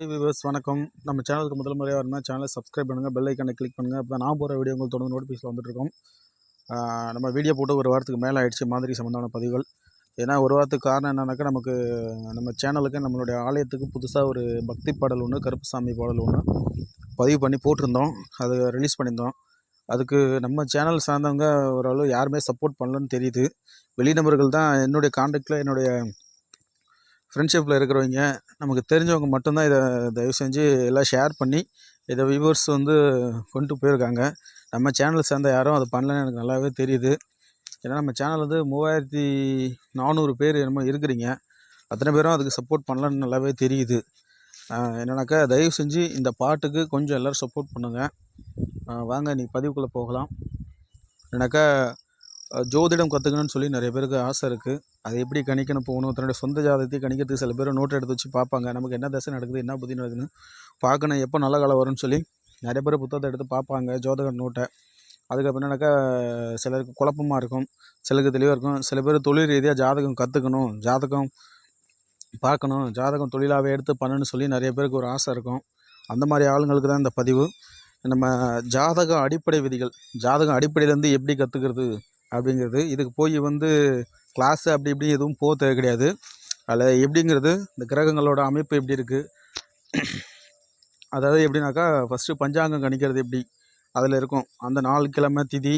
Viewers வணக்கம். நம்ம சேனலுக்கு முதல் முறையாக வரணும் சேனலை சப்ஸ்கிரைப் பண்ணுங்கள் பெல் ஐக்கனை கிளிக் பண்ணுங்கள் அப்போ நான் போகிற வீடியோ உங்களுக்கு தொடர்ந்து நோட்டிஃபிகேஷன் வந்துட்டுருக்கோம். நம்ம வீடியோ போட்டு ஒரு வாரத்துக்கு மேலே ஆயிடுச்சு மாதிரி சம்மந்தமான பதிவுகள். ஏன்னா ஒரு வாரத்துக்கு காரணம் என்னன்னாக்கா நமக்கு நம்ம சேனலுக்கு நம்மளுடைய ஆலயத்துக்கு புதுசாக ஒரு பக்தி பாடல் ஒன்று கருப்புசாமி பாடல் ஒன்று பதிவு பண்ணி போட்டிருந்தோம். அது ரிலீஸ் பண்ணியிருந்தோம். அதுக்கு நம்ம சேனல் சார்ந்தவங்க ஓரளவு யாருமே சப்போர்ட் பண்ணலன்னு தெரியுது. வெளிநபர்கள் தான் என்னுடைய காண்டாக்டில் என்னுடைய ஃப்ரெண்ட்ஷிப்பில் இருக்கிறவங்க நமக்கு தெரிஞ்சவங்க மட்டும்தான் இதை தயவு செஞ்சு எல்லாம் ஷேர் பண்ணி இதை வியூவர்ஸ் வந்து கொண்டு போயிருக்காங்க. நம்ம சேனல் சேர்ந்த யாரும் அதை பண்ணலன்னு எனக்கு நல்லாவே தெரியுது. ஏன்னா நம்ம சேனல் வந்து மூவாயிரத்தி நானூறு பேர் என்னமோ இருக்கிறீங்க. அத்தனை பேரும் அதுக்கு சப்போர்ட் பண்ணலன்னு நல்லாவே தெரியுது. என்னென்னாக்கா தயவு செஞ்சு இந்த பாட்டுக்கு கொஞ்சம் எல்லோரும் சப்போர்ட் பண்ணுங்கள் வாங்க நீ பதிவுக்குள்ளே போகலாம். ஏன்னாக்கா ஜோதிடம் கற்றுக்கணும்னு சொல்லி நிறைய பேருக்கு ஆசை இருக்குது அதை எப்படி கணிக்கணும் போகணும் தன்னுடைய சொந்த ஜாதகத்தை கணிக்கிறதுக்கு சில பேர் நோட் எடுத்து வச்சு பார்ப்பாங்க. நமக்கு என்ன தசை நடக்குது என்ன புத்தி நடக்குதுன்னு பார்க்கணும். எப்போ நல்ல காலம் வரும்னு சொல்லி நிறைய பேர் புத்தகத்தை எடுத்து பார்ப்பாங்க ஜோதக நோட்டை அதுக்கப்புறம் என்னக்கா சிலருக்கு குழப்பமாக இருக்கும் சிலருக்கு தெளிவாக இருக்கும். சில பேர் தொழில் ரீதியாக ஜாதகம் கற்றுக்கணும் ஜாதகம் பார்க்கணும் ஜாதகம் தொழிலாகவே எடுத்து பண்ணணும்னு சொல்லி நிறைய பேருக்கு ஒரு ஆசை இருக்கும். அந்த மாதிரி ஆளுங்களுக்கு தான் இந்த பதிவு. நம்ம ஜாதக அடிப்படை விதிகள் ஜாதகம் அடிப்படையிலேருந்து எப்படி கற்றுக்கிறது அப்படிங்கிறது இதுக்கு போய் வந்து கிளாஸு அப்படி இப்படி எதுவும் போக தேவை கிடையாது. அதில் எப்படிங்கிறது இந்த கிரகங்களோட அமைப்பு எப்படி இருக்குது அதாவது எப்படின்னாக்கா ஃபஸ்ட்டு பஞ்சாங்கம் கணிக்கிறது எப்படி? அதில் இருக்கும். அந்த நாள் கிழமை திதி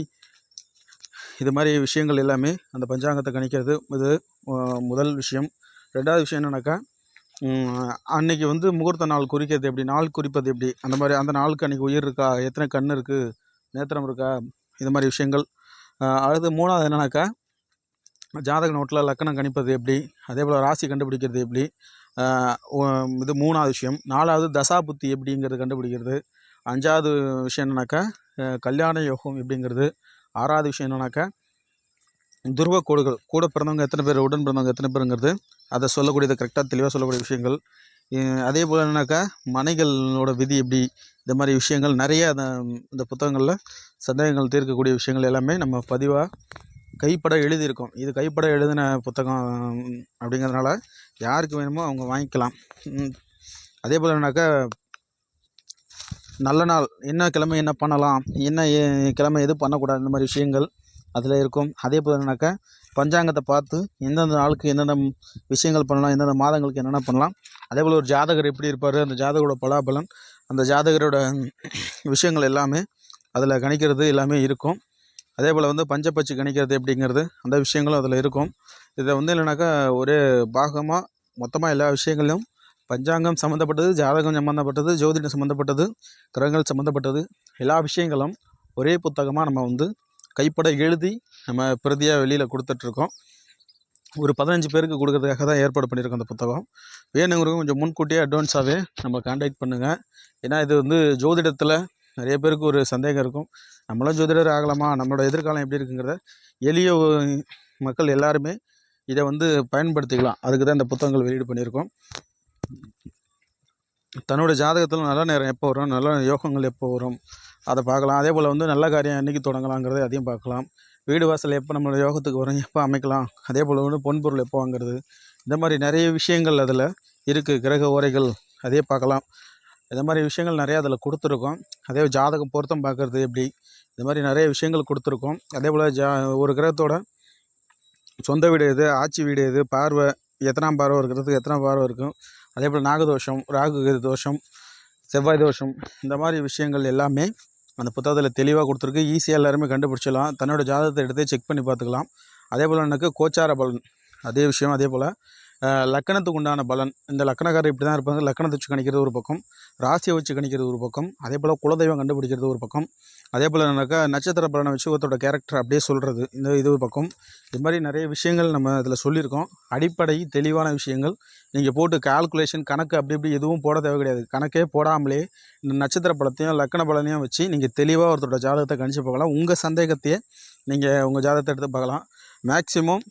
இது மாதிரி விஷயங்கள் எல்லாமே அந்த பஞ்சாங்கத்தை கணிக்கிறது இது முதல் விஷயம். ரெண்டாவது விஷயம் என்னென்னாக்கா அன்றைக்கி அன்னைக்கு வந்து முகூர்த்த நாள் குறிக்கிறது எப்படி? நாள் குறிப்பது எப்படி? அந்த மாதிரி அந்த நாளுக்கு அன்றைக்கி உயிர் இருக்கா? எத்தனை கண் இருக்குது நேத்திரம் இருக்கா? இது மாதிரி விஷயங்கள். அடுத்து மூணாவது என்னென்னாக்கா ஜாதக நோட்டில் லக்கணம் கணிப்பது எப்படி? அதே போல் ராசி கண்டுபிடிக்கிறது எப்படி? இது மூணாவது விஷயம். நாலாவது தசா புத்தி எப்படிங்கிறது கண்டுபிடிக்கிறது. அஞ்சாவது விஷயம் என்னன்னாக்கா கல்யாண யோகம் எப்படிங்கிறது. ஆறாவது விஷயம் என்னன்னாக்கா துருவ கோடுகள். கூட பிறந்தவங்க எத்தனை பேர்? உடன் பிறந்தவங்க எத்தனை பேருங்கிறது. அதை சொல்லக்கூடியது கரெக்டாக தெளிவாக சொல்லக்கூடிய விஷயங்கள். அதே போல் என்னன்னாக்கா மனைகளோட விதி எப்படி இந்த மாதிரி விஷயங்கள் நிறைய அந்த இந்த புத்தகங்களில் சந்தேகங்கள் தீர்க்கக்கூடிய விஷயங்கள் எல்லாமே நம்ம பதிவாக கைப்பட எழுதியிருக்கோம். இது கைப்பட எழுதின புத்தகம் அப்படிங்கிறதுனால யாருக்கு வேணுமோ அவங்க வாங்கிக்கலாம். அதே போல் நல்ல நாள் என்ன கிழமை என்ன பண்ணலாம் என்ன ஏ- கிழமை எது பண்ணக்கூடாது இந்த மாதிரி விஷயங்கள் அதில் இருக்கும். அதே போல் என்னன்னாக்கா பஞ்சாங்கத்தை பார்த்து எந்தெந்த நாளுக்கு என்னென்ன விஷயங்கள் பண்ணலாம் எந்தெந்த மாதங்களுக்கு என்னென்ன பண்ணலாம். அதே போல் ஒரு ஜாதகர் எப்படி இருப்பார் அந்த ஜாதகரோட பலாபலன் அந்த ஜாதகரோட விஷயங்கள் எல்லாமே அதில் கணிக்கிறது எல்லாமே இருக்கும். அதே போல் வந்து பஞ்சப்பச்சு கணிக்கிறது எப்படிங்கிறது அந்த விஷயங்களும் அதில் இருக்கும். இதை வந்து இல்லைனாக்கா ஒரே பாகமாக மொத்தமாக எல்லா விஷயங்களையும் பஞ்சாங்கம் சம்மந்தப்பட்டது ஜாதகம் சம்மந்தப்பட்டது ஜோதிடம் சம்மந்தப்பட்டது கிரகங்கள் சம்மந்தப்பட்டது எல்லா விஷயங்களும் ஒரே புத்தகமாக நம்ம வந்து கைப்பட எழுதி நம்ம பிரதியாக வெளியில் கொடுத்துட்ருக்கோம். ஒரு பதினஞ்சு பேருக்கு கொடுக்கறதுக்காக தான் ஏற்பாடு பண்ணியிருக்கோம் அந்த புத்தகம். வேணுங்கிறவங்க கொஞ்சம் முன்கூட்டியே அட்வான்ஸாகவே நம்ம காண்டாக்ட் பண்ணுங்கள் ஏன்னா இது வந்து ஜோதிடத்தில் நிறைய பேருக்கு ஒரு சந்தேகம் இருக்கும். நம்மளும் ஜோதிடர் ஆகலாமா? நம்மளோட எதிர்காலம் எப்படி இருக்குங்கிறத எளிய மக்கள் எல்லாருமே இதை வந்து பயன்படுத்திக்கலாம். அதுக்கு தான் இந்த புத்தகங்கள் வெளியீடு பண்ணியிருக்கோம். தன்னோட ஜாதகத்தில் நல்ல நேரம் எப்போ வரும்? நல்ல யோகங்கள் எப்போ வரும்? அதை பார்க்கலாம் அதே போல் வந்து நல்ல காரியம் என்னைக்கு தொடங்கலாங்கிறத அதையும் பார்க்கலாம் வீடு வாசல் எப்போ நம்மளோட யோகத்துக்கு வரும் எப்போ அமைக்கலாம்? அதே போல் வந்து பொன்பொருள் எப்போ வாங்குறது? இந்த மாதிரி நிறைய விஷயங்கள் அதில் இருக்குது கிரக உரைகள் அதே பார்க்கலாம் இந்த மாதிரி விஷயங்கள் நிறையா அதில் கொடுத்துருக்கோம். அதே ஜாதகம் பொருத்தம் பார்க்குறது எப்படி? இந்த மாதிரி நிறைய விஷயங்கள் கொடுத்துருக்கோம். அதே போல் ஜா ஒரு கிரகத்தோட சொந்த வீடு எது ஆட்சி வீடு எது பார்வை எத்தனாம் பார்வை இருக்கிறதுக்கு எத்தனை பார்வை இருக்கும்? அதே போல் நாகதோஷம் ராகு தோஷம் செவ்வாய் தோஷம் இந்த மாதிரி விஷயங்கள் எல்லாமே அந்த புத்தகத்தில் தெளிவாக கொடுத்துருக்கு. ஈஸியாக எல்லாருமே கண்டுபிடிச்சிடலாம். தன்னோட ஜாதகத்தை எடுத்து செக் பண்ணி பார்த்துக்கலாம். அதே போல் எனக்கு கோச்சார பலன். அதே விஷயம் அதே போல் லக்கணத்துக்கு உண்டான பலன். இந்த லக்கணக்காரர் இப்படி தான் இருப்பாங்க. லக்கணத்தை வச்சு கணிக்கிறது ஒரு பக்கம். ராசியை வச்சு கணிக்கிறது ஒரு பக்கம். அதே போல் குலதெய்வம் கண்டுபிடிக்கிறது ஒரு பக்கம். அதே போல் என்னக்கா நட்சத்திர பலனை வச்சு ஒருத்தரோட கேரக்டர் அப்படியே சொல்கிறது இந்த இது ஒரு பக்கம். இது மாதிரி நிறைய விஷயங்கள் நம்ம இதில் சொல்லியிருக்கோம். அடிப்படை தெளிவான விஷயங்கள். நீங்கள் போட்டு கால்குலேஷன் கணக்கு அப்படி இப்படி எதுவும் போட தேவை கிடையாது. கணக்கே போடாமலே இந்த நட்சத்திர பலத்தையும் லக்கண பலனையும் வச்சு நீங்கள் தெளிவாக ஒருத்தரோட ஜாதகத்தை கணிச்சு பார்க்கலாம். உங்கள் சந்தேகத்தையே நீங்கள் உங்கள் ஜாதகத்தை எடுத்து பார்க்கலாம். மேக்ஸிமம்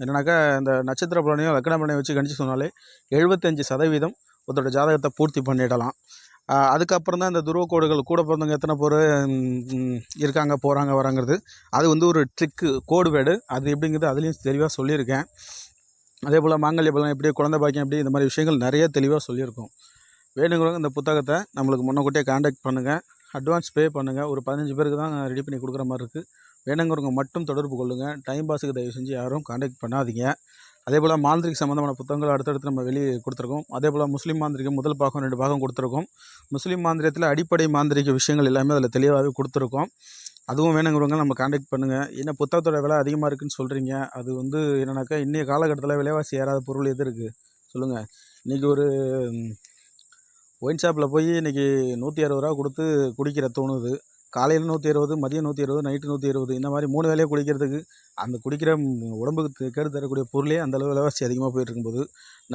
என்னன்னாக்கா இந்த நட்சத்திர பலனையும் லக்கண பலனையும் வச்சு கணிச்சு சொன்னாலே எழுபத்தஞ்சு சதவீதம் ஒருத்தரோட ஜாதகத்தை பூர்த்தி பண்ணிடலாம். அதுக்கப்புறம் தான் இந்த துருவக்கோடுகள் கூட பிறந்தவங்க எத்தனை பேர் இருக்காங்க போகிறாங்க வராங்கிறது. அது வந்து ஒரு ட்ரிக்கு கோடு வேடு அது எப்படிங்கிறது அதுலேயும் தெளிவாக சொல்லியிருக்கேன். அதே போல் மாங்கல்ய பலன் எப்படி குழந்தை பாக்கியம் எப்படி இந்த மாதிரி விஷயங்கள் நிறைய தெளிவாக சொல்லியிருக்கோம். வேணுங்கிறவங்க இந்த புத்தகத்தை நம்மளுக்கு முன்னக்கூட்டியே காண்டாக்ட் பண்ணுங்கள் அட்வான்ஸ் பே பண்ணுங்கள் ஒரு பதினஞ்சு பேருக்கு தான் ரெடி பண்ணி கொடுக்குற மாதிரி இருக்குது வேணுங்கிறவங்க மட்டும் தொடர்பு கொள்ளுங்கள் டைம் பாஸுக்கு தயவு செஞ்சு யாரும் காண்டாக்ட் பண்ணாதீங்க. அதே போல் மாந்திரிக் சம்மந்தமான புத்தகங்கள் அடுத்தடுத்து நம்ம வெளியே கொடுத்துருக்கோம். அதே போல் முஸ்லீம் மாந்திரிகம் முதல் பாகம் ரெண்டு பாகம் கொடுத்துருக்கோம். முஸ்லீம் மாந்திரியத்தில் அடிப்படை மாந்திரிக விஷயங்கள் எல்லாமே அதில் தெளிவாகவே கொடுத்துருக்கோம். அதுவும் வேணுங்கிறவங்க நம்ம காண்டாக்ட் பண்ணுங்கள் என்ன புத்தகத்தோட விலை அதிகமாக இருக்குன்னு சொல்கிறீங்க அது வந்து என்னென்னாக்கா இன்றைய காலகட்டத்தில் விலைவாசி ஏறாத பொருள் எது இருக்குது சொல்லுங்கள் இன்றைக்கி ஒரு ஒயின் ஷாப்பில் போய் இன்றைக்கி நூற்றி அறுபது ரூபா கொடுத்து குடிக்கிற தோணுது. காலையில் நூற்றி இருபது மதியம் நூற்றி இருபது நைட்டு நூற்றி இருபது இந்த மாதிரி மூணு வேலையை குடிக்கிறதுக்கு அந்த குடிக்கிற உடம்புக்கு கேடு தரக்கூடிய பொருளே அந்த அளவு விலைவாசி அதிகமாக போயிட்டு இருக்கும்போது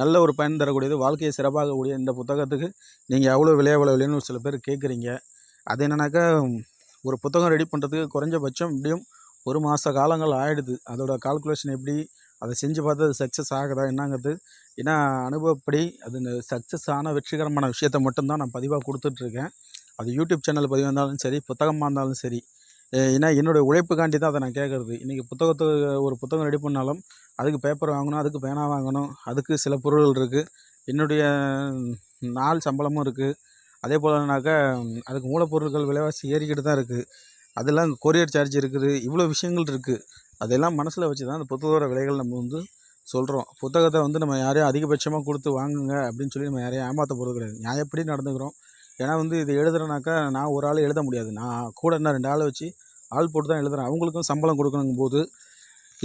நல்ல ஒரு பயன் தரக்கூடியது. வாழ்க்கையை சிறப்பாகக்கூடிய இந்த புத்தகத்துக்கு நீங்கள் எவ்வளோ விலை எவ்வளோ விலைன்னு ஒரு சில பேர் கேட்குறீங்க அது என்னன்னாக்கா ஒரு புத்தகம் ரெடி பண்ணுறதுக்கு குறைஞ்சபட்சம் எப்படியும் ஒரு மாத காலங்கள் ஆகிடுது அதோட கால்குலேஷன் எப்படி அதை செஞ்சு பார்த்து அது சக்ஸஸ் ஆகுதா என்னங்கிறது. ஏன்னா அனுபவப்படி அது சக்ஸஸ் ஆன வெற்றிகரமான விஷயத்த மட்டும்தான் நான் பதிவாக கொடுத்துட்ருக்கேன் அது யூடியூப் சேனல் பதிவாக இருந்தாலும் சரி புத்தகமாக இருந்தாலும் சரி ஏன்னா என்னுடைய உழைப்புக்காண்டி தான் அதை நான் கேட்குறது. இன்றைக்கி புத்தகத்தை ஒரு புத்தகம் ரெடி பண்ணாலும் அதுக்கு பேப்பர் வாங்கணும் அதுக்கு பேனா வாங்கணும் அதுக்கு சில பொருள்கள் இருக்குது என்னுடைய நாள் சம்பளமும் இருக்குது அதே போலனாக்கா அதுக்கு மூலப்பொருட்கள் விலைவாசி ஏறிக்கிட்டு தான் இருக்குது அதெல்லாம் கொரியர் சார்ஜ் இருக்குது. இவ்வளோ விஷயங்கள் இருக்குது அதெல்லாம் மனசில் வச்சு தான் அந்த புத்தகத்தோட விலைகள் நம்ம வந்து சொல்கிறோம் புத்தகத்தை வந்து நம்ம யாரையும் அதிகபட்சமாக கொடுத்து வாங்குங்க அப்படின்னு சொல்லி நம்ம யாரையும் ஏமாற்ற போகிறது கிடையாது. நியாயப்படி நடந்துக்கிறோம். ஏன்னா வந்து இது எழுதுறேனாக்கா நான் ஒரு ஆள் எழுத முடியாது. நான் கூட என்ன ரெண்டு ஆளை வச்சு ஆள் போட்டு தான் எழுதுறேன். அவங்களுக்கும் சம்பளம் கொடுக்கணுங்கும் போது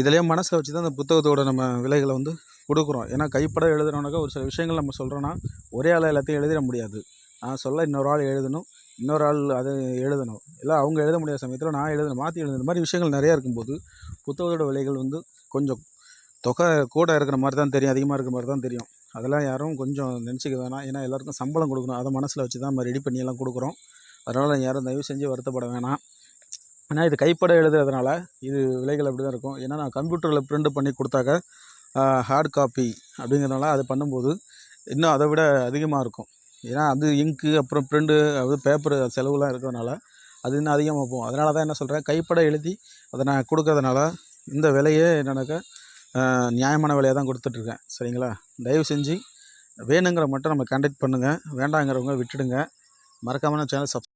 இதிலேயே மனசில் வச்சு தான் அந்த புத்தகத்தோட நம்ம விலைகளை வந்து கொடுக்குறோம். ஏன்னா கைப்பட எழுதுறோம்னாக்கா ஒரு சில விஷயங்கள் நம்ம சொல்கிறோன்னா ஒரே ஆள் எல்லாத்தையும் எழுதிட முடியாது. நான் சொல்ல இன்னொரு ஆள் எழுதணும் இன்னொரு ஆள் அதை எழுதணும். இல்லை அவங்க எழுத முடியாத சமயத்தில் நான் எழுதணும் மாற்றி எழுதுன மாதிரி விஷயங்கள் நிறையா இருக்கும்போது புத்தகத்தோட விலைகள் வந்து கொஞ்சம் தொகை கூட இருக்கிற மாதிரி தான் தெரியும் அதிகமாக இருக்கிற மாதிரி தான் தெரியும். அதெல்லாம் யாரும் கொஞ்சம் நினச்சிக்க வேணாம். ஏன்னா எல்லாருக்கும் சம்பளம் கொடுக்கணும். அதை மனசில் வச்சு தான் நம்ம ரெடி பண்ணி எல்லாம் கொடுக்குறோம். அதனால் யாரும் தயவு செஞ்சு வருத்தப்பட வேணாம். ஏன்னா இது கைப்பட எழுதுறதுனால இது விலைகள் அப்படி தான் இருக்கும். ஏன்னா நான் கம்ப்யூட்டரில் பிரிண்ட் பண்ணி கொடுத்தாக்க ஹார்ட் காப்பி அப்படிங்கிறதுனால அது பண்ணும்போது இன்னும் அதை விட அதிகமாக இருக்கும். ஏன்னா அது இங்கு அப்புறம் பிரிண்ட்டு அது பேப்பர் செலவுலாம் இருக்கிறதுனால அது இன்னும் அதிகமாக போகும். அதனால தான் என்ன சொல்கிறேன் கைப்பட எழுதி அதை நான் கொடுக்கறதுனால இந்த விலையே என்னென்னாக்கா நியாயமான விலையை தான் கொடுத்துட்ருக்கேன். சரிங்களா? தயவு செஞ்சு வேணுங்கிற மட்டும் நம்ம கான்டாக்ட் பண்ணுங்கள் வேண்டாங்கிறவங்க விட்டுடுங்க. மறக்காமல் சேனல் சப்